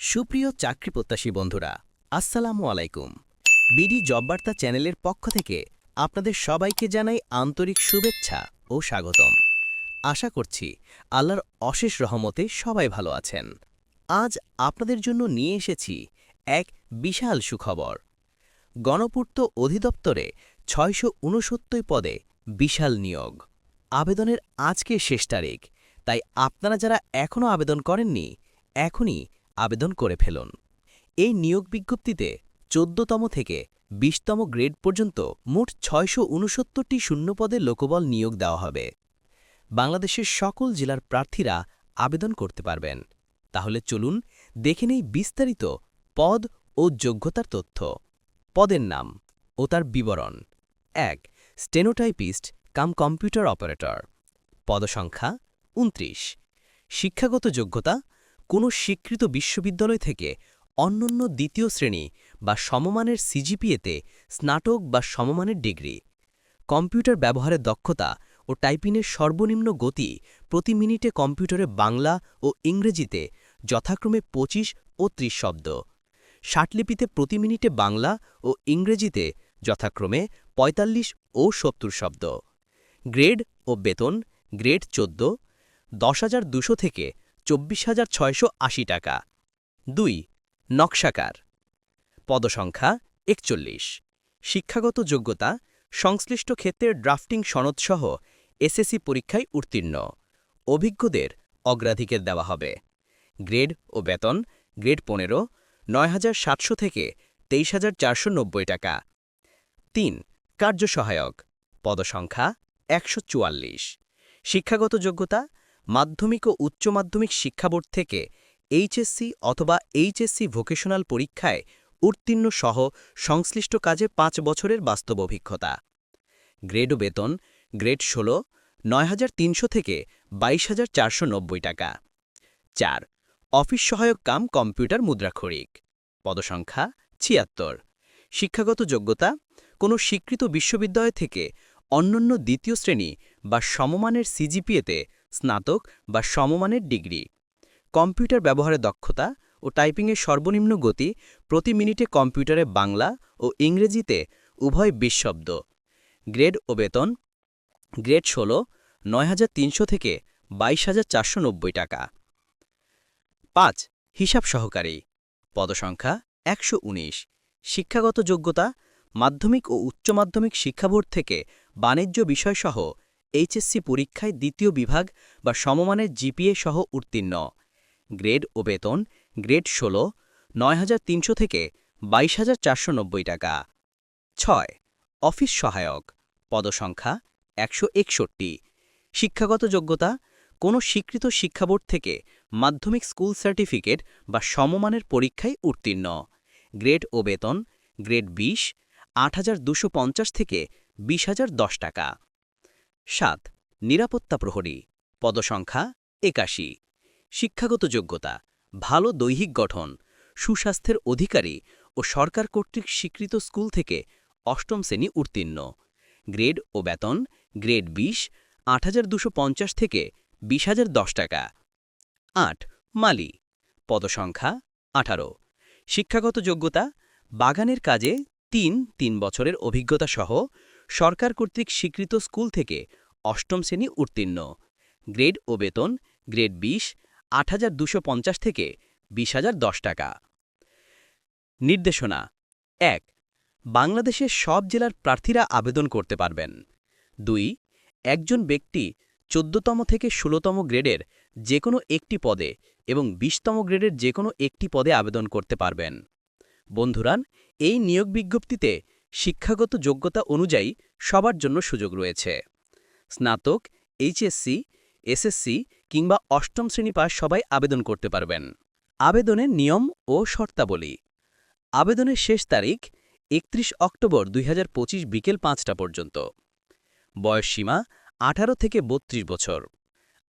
সুপ্রিয় চাকরি প্রত্যাশী বন্ধুরা, আসসালামু আলাইকুম। বিডি জববার্তা চ্যানেলের পক্ষ থেকে আপনাদের সবাইকে জানাই আন্তরিক শুভেচ্ছা ও স্বাগতম। আশা করছি আল্লাহর অশেষ রহমতে সবাই ভালো আছেন। আজ আপনাদের জন্য নিয়ে এসেছি এক বিশাল সুখবর। গণপূর্ত অধিদপ্তরে ছয়শো উনসত্তর পদে বিশাল নিয়োগ। আবেদনের আজকে শেষ তারিখ, তাই আপনারা যারা এখনও আবেদন করেননি, এখনই আবেদন করে ফেলুন। এই নিয়োগ বিজ্ঞপ্তিতে চোদ্দতম থেকে বিশতম গ্রেড পর্যন্ত মোট ছয়শো উনসত্তরটি শূন্যপদে লোকবল নিয়োগ দেওয়া হবে। বাংলাদেশের সকল জেলার প্রার্থীরা আবেদন করতে পারবেন। তাহলে চলুন দেখে নেই বিস্তারিত পদ ও যোগ্যতার তথ্য। পদের নাম ও তার বিবরণ। এক, স্টেনোটাইপিস্ট কাম কম্পিউটার অপারেটর। পদসংখ্যা উনত্রিশ। শিক্ষাগত যোগ্যতা কোনো স্বীকৃত বিশ্ববিদ্যালয় থেকে অন্যন্য দ্বিতীয় শ্রেণি বা সমমানের সিজিপিএতে স্নাতক বা সমমানের ডিগ্রি। কম্পিউটার ব্যবহারের দক্ষতা ও টাইপিংয়ের সর্বনিম্ন গতি প্রতি মিনিটে কম্পিউটারে বাংলা ও ইংরেজিতে যথাক্রমে ২৫ ও ৩০ শব্দ। ষাটলিপিতে প্রতি মিনিটে বাংলা ও ইংরেজিতে যথাক্রমে ৪৫ ও ৭০ শব্দ। গ্রেড ও বেতন, গ্রেড ১৪ দশ দুশো থেকে চব্বিশ হাজার ছয়শো আশি টাকা। দুই, নকশাকার। পদসংখ্যা একচল্লিশ। শিক্ষাগত যোগ্যতা, সংশ্লিষ্ট ক্ষেত্রের ড্রাফটিং সনদসহ এসএসসি পরীক্ষায় উত্তীর্ণ। অভিজ্ঞদের অগ্রাধিকার দেওয়া হবে। গ্রেড ও বেতন, গ্রেড পনেরো, নয় থেকে তেইশ টাকা। তিন, কার্যসহায়ক। পদসংখ্যা একশো চুয়াল্লিশ। শিক্ষাগত যোগ্যতা মাধ্যমিক ও উচ্চ মাধ্যমিক শিক্ষা বোর্ড থেকে এইচএসসি অথবা এইচএসসি ভোকেশনাল পরীক্ষায় উত্তীর্ণ সহ সংশ্লিষ্ট কাজে পাঁচ বছরের বাস্তব অভিজ্ঞতা। গ্রেড ও বেতন, গ্রেড ষোলো, নয় থেকে বাইশ টাকা। চার, অফিস সহায়ক কাম কম্পিউটার মুদ্রাক্ষরিক। পদসংখ্যা, ছিয়াত্তর। শিক্ষাগত যোগ্যতা, কোনো স্বীকৃত বিশ্ববিদ্যালয় থেকে অন্যান্য দ্বিতীয় শ্রেণি বা সমমানের সিজিপিএতে স্নাতক বা সমমানের ডিগ্রি। কম্পিউটার ব্যবহারের দক্ষতা ও টাইপিংয়ের সর্বনিম্ন গতি প্রতি মিনিটে কম্পিউটারে বাংলা ও ইংরেজিতে উভয় বিশ শব্দ গ্রেড ও বেতন। গ্রেড ষোলো, নয় থেকে বাইশ টাকা। পাঁচ, হিসাব সহকারী। পদসংখ্যা একশো উনিশ। শিক্ষাগত যোগ্যতা, মাধ্যমিক ও উচ্চ মাধ্যমিক শিক্ষা বোর্ড থেকে বাণিজ্য বিষয়সহ এইচএসসি পরীক্ষায় দ্বিতীয় বিভাগ বা সমমানের জিপিএ সহ উত্তীর্ণ। গ্রেড ও বেতন, গ্রেড ষোলো, নয় থেকে বাইশ টাকা। ছয়, অফিস সহায়ক, পদসংখ্যা একশো একষট্টি। শিক্ষাগত যোগ্যতা, কোনো স্বীকৃত শিক্ষাবোর্ড থেকে মাধ্যমিক স্কুল সার্টিফিকেট বা সমমানের পরীক্ষায় উত্তীর্ণ। গ্রেড ও বেতন, গ্রেড বিশ, আট হাজার দুশো থেকে বিশ টাকা। সাত, নিরাপত্তা প্রহরী, পদসংখ্যা একাশি, শিক্ষাগত যোগ্যতা, ভালো দৈহিক গঠন, সুস্বাস্থ্যের অধিকারী ও সরকার কর্তৃক স্বীকৃত স্কুল থেকে অষ্টম শ্রেণি উত্তীর্ণ। গ্রেড ও বেতন, গ্রেড বিশ, আট থেকে বিশ টাকা। আট, মালি, পদসংখ্যা আঠারো, শিক্ষাগত যোগ্যতা, বাগানের কাজে তিন তিন বছরের অভিজ্ঞতা সহ সরকার কর্তৃক স্বীকৃত স্কুল থেকে অষ্টম শ্রেণি উত্তীর্ণ। গ্রেড ও বেতন, গ্রেড বিশ, আট থেকে বিশ টাকা। নির্দেশনা, এক, বাংলাদেশের সব জেলার প্রার্থীরা আবেদন করতে পারবেন। দুই, একজন ব্যক্তি চোদ্দতম থেকে ষোলোতম গ্রেডের যে কোনো একটি পদে এবং বিশতম গ্রেডের যে কোনো একটি পদে আবেদন করতে পারবেন। বন্ধুরান এই নিয়োগ বিজ্ঞপ্তিতে শিক্ষাগত যোগ্যতা অনুযায়ী সবার জন্য সুযোগ রয়েছে। স্নাতক এইচএসসি এসএসসি কিংবা অষ্টম শ্রেণি পাস সবাই আবেদন করতে পারবেন। আবেদনের নিয়ম ও শর্তাবলী। আবেদনের শেষ তারিখ একত্রিশ অক্টোবর দুই হাজার পঁচিশ বিকেল পাঁচটা পর্যন্ত। বয়সসীমা আঠারো থেকে বত্রিশ বছর।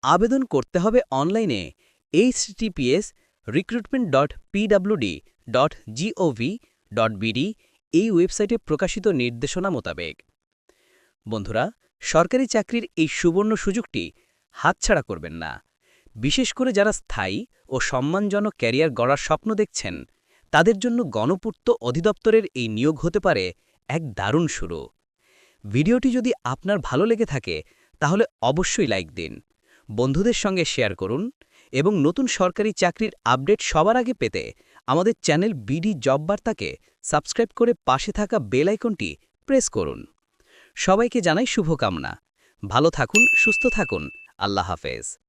আবেদন করতে হবে অনলাইনে HTTPS recruitment dot PWD dot GOV dot BD এই ওয়েবসাইটে প্রকাশিত নির্দেশনা মোতাবেক। বন্ধুরা সরকারি চাকরির এই সুবর্ণ সুযোগটি হাতছাড়া করবেন না। বিশেষ করে যারা স্থায়ী ও সম্মানজনক ক্যারিয়ার গড়ার স্বপ্ন দেখছেন, তাদের জন্য গণপূর্ত অধিদপ্তরের এই নিয়োগ হতে পারে এক দারুণ শুরু। ভিডিওটি যদি আপনার ভালো লেগে থাকে, তাহলে অবশ্যই লাইক দিন, বন্ধুদের সঙ্গে শেয়ার করুন এবং নতুন সরকারি চাকরির আপডেট সবার আগে পেতে আমাদের চ্যানেল বিডি জব বার্তাকে সাবস্ক্রাইব করে পাশে থাকা বেল আইকনটি প্রেস করুন। সবাইকে জানাই শুভকামনা। ভালো থাকুন সুস্থ থাকুন। আল্লাহ হাফেজ।